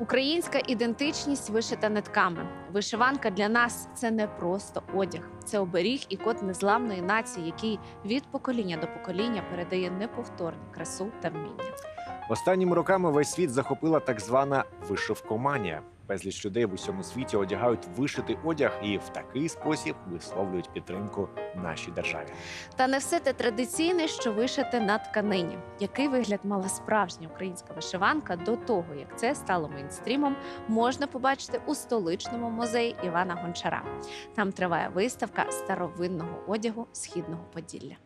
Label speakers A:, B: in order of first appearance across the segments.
A: Українська ідентичність вишита нитками. Вишиванка для нас це не просто одяг, це оберіг і код незламної нації, який від покоління до покоління передає неповторну красу та вміння.
B: Останніми роками весь світ захопила так звана вишивкоманія. Безліч людей в усьому світі одягають вишитий одяг і в такий спосіб висловлюють підтримку нашій державі.
A: Та не все те традиційне, що вишите на тканині. Який вигляд мала справжня українська вишиванка до того, як це стало мейнстрімом, можна побачити у столичному музеї Івана Гончара. Там триває виставка старовинного одягу східного Поділля.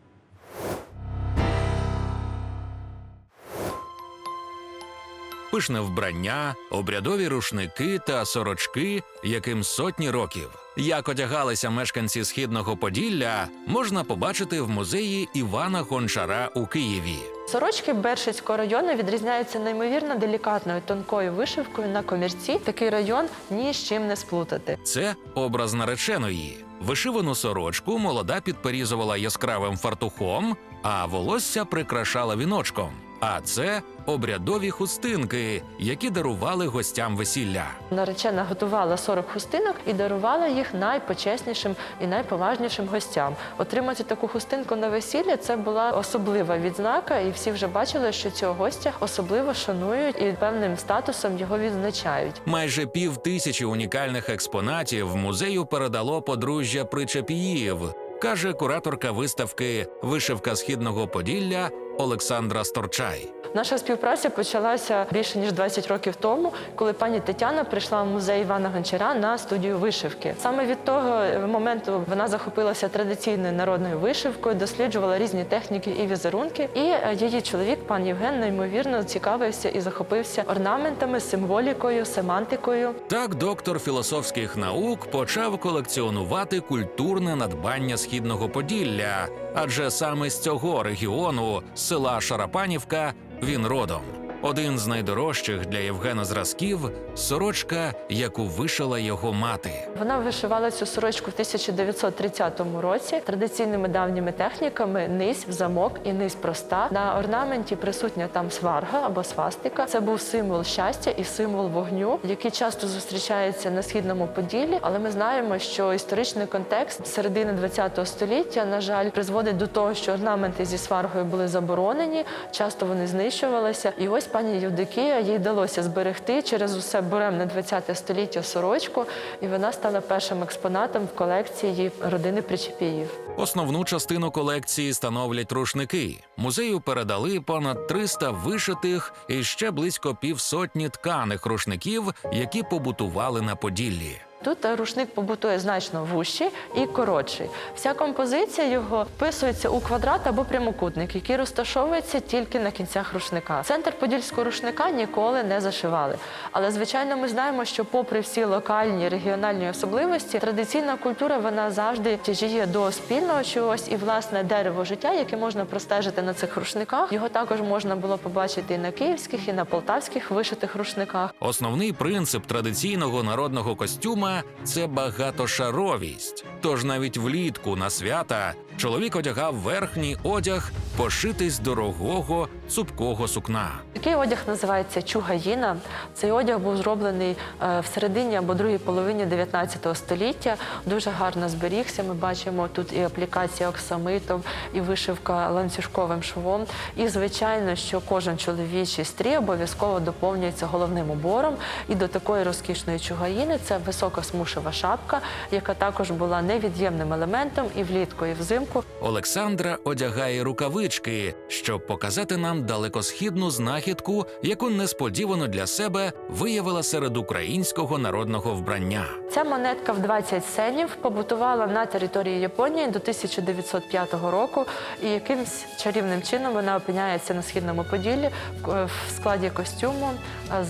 C: Пишне вбрання, обрядові рушники та сорочки, яким сотні років. Як одягалися мешканці східного Поділля, можна побачити в музеї Івана Гончара у Києві.
D: Сорочки Бершицького району відрізняються неймовірно делікатною тонкою вишивкою на комірці. Такий район ні з чим не сплутати.
C: Це образ нареченої. Вишивану сорочку молода підперізувала яскравим фартухом, а волосся прикрашала віночком. А це обрядові хустинки, які дарували гостям весілля.
D: Наречена готувала 40 хустинок і дарувала їх найпочеснішим і найповажнішим гостям. Отримати таку хустинку на весілля це була особлива відзнака, і всі вже бачили, що цього гостя особливо шанують і певним статусом його відзначають.
C: Майже пів тисячі унікальних експонатів музею передало подружжя Причепіїв, каже кураторка виставки Вишивка східного Поділля Олександра Сторчай.
D: Наша співпраця почалася більше ніж 20 років тому, коли пані Тетяна прийшла в музей Івана Гончара на студію вишивки. Саме від того моменту вона захопилася традиційною народною вишивкою, досліджувала різні техніки і візерунки. І е, її чоловік, пан Євген, неймовірно цікавився і захопився орнаментами, символікою, семантикою.
C: Так, доктор філософських наук почав колекціонувати культурне надбання східного Поділля, адже саме з цього регіону, села Шарапанівка, він родом. Один з найдорожчих для Євгена зразків сорочка, яку вишила його мати.
D: Вона вишивала цю сорочку в 1930 році традиційними давніми техніками низь замок і низь проста. На орнаменті присутня там сварга або свастика. Це був символ щастя і символ вогню, який часто зустрічається на східному поділі. Але ми знаємо, що історичний контекст середини ХХ століття, на жаль, призводить до того, що орнаменти зі сваргою були заборонені, часто вони знищувалися. І ось пані Євдокія їй вдалося зберегти через усе буремне ХХ століття сорочку, і вона стала першим експонатом в колекції родини Причепіїв.
C: Основну частину колекції становлять рушники. Музею передали понад 300 вишитих і ще близько півсотні тканих рушників, які побутували на Поділлі.
D: Тут рушник побутує значно вужчий і коротший. Вся композиція його вписується у квадрат або прямокутник, який розташовується тільки на кінцях рушника. Центр подільського рушника ніколи не зашивали. Але звичайно, ми знаємо, що, попри всі локальні регіональні особливості, традиційна культура вона завжди тяжіє до спільного чогось, і власне дерево життя, яке можна простежити на цих рушниках, його також можна було побачити і на київських, і на полтавських вишитих рушниках.
C: Основний принцип традиційного народного костюма це багатошаровість. Тож навіть влітку на свята чоловік одягав верхній одяг, пошитий з дорогого цупкого сукна.
D: Такий одяг називається чугаїна. Цей одяг був зроблений е, в середині або другій половині 19 століття. Дуже гарно зберігся. Ми бачимо тут і аплікація оксамитом, і вишивка ланцюжковим швом. І звичайно, що кожен чоловічий стрій обов'язково доповнюється головним убором. І до такої розкішної чугаїни це висока смушева шапка, яка також була невід'ємним елементом і влітку, і взимку.
C: Олександра одягає рукавички, щоб показати нам далекосхідну знахідку, яку несподівано для себе виявила серед українського народного вбрання.
D: Ця монетка в 20 сенів побутувала на території Японії до 1905 року, і якимсь чарівним чином вона опиняється на східному поділлі в в складі костюму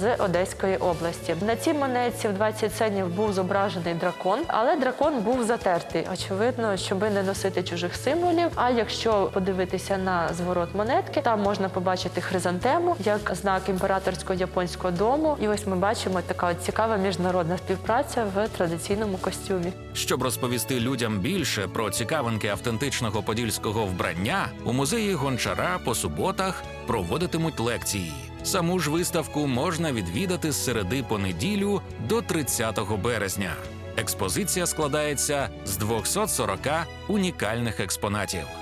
D: з Одеської області. На цій монетці в 20 сенів був зображений дракон, але дракон був затертий. Очевидно, щоби не носити чужих символів. А якщо подивитися на зворот монетки, там можна побачити хризантему як знак імператорського японського дому. І ось ми бачимо така цікава міжнародна співпраця в традиційному костюмі.
C: Щоб розповісти людям більше про цікавинки автентичного подільського вбрання, у музеї гончара по суботах проводитимуть лекції. Саму ж виставку можна відвідати з середи по неділю до 30 березня. Експозиція складається з 240 унікальних експонатів.